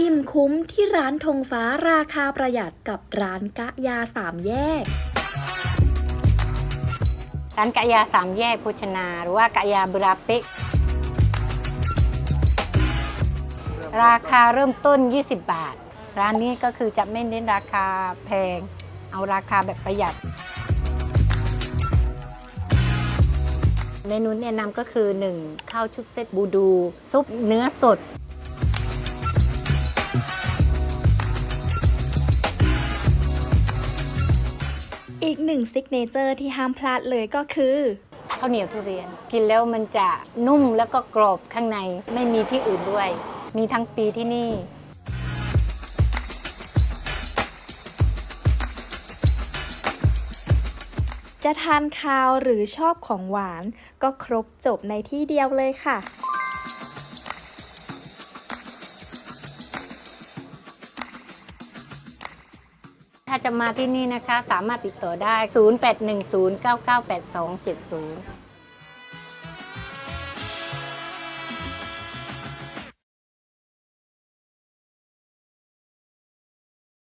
อิ่มคุ้มที่ร้านธงฟ้าราคาประหยัดกับร้านกะยาสามแยก ร้านกะยาสามแยกโภชนา หรือว่ากะยาบุราเปกราคาเริ่มต้น 20 บาท ร้านนี้ก็คือจะไม่เน้นราคาแพง เอาราคาแบบประหยัด เมนูแนะนำก็คือ 1. ข้าวชุดเซตบูดู ซุปเนื้อสด อีกหนึ่งซิกเนเจอร์ที่ห้ามพลาดเลยก็คือข้าวเหนียวทุเรียน กินแล้วมันจะนุ่มแล้วก็กรอบข้างในไม่มีที่อื่นด้วย มีทั้งปีที่นี่ จะทานคาวหรือชอบของหวานก็ครบจบในที่เดียวเลยค่ะ ถ้าจะมาที่นี่นะคะ สามารถติดต่อได้ 0810998270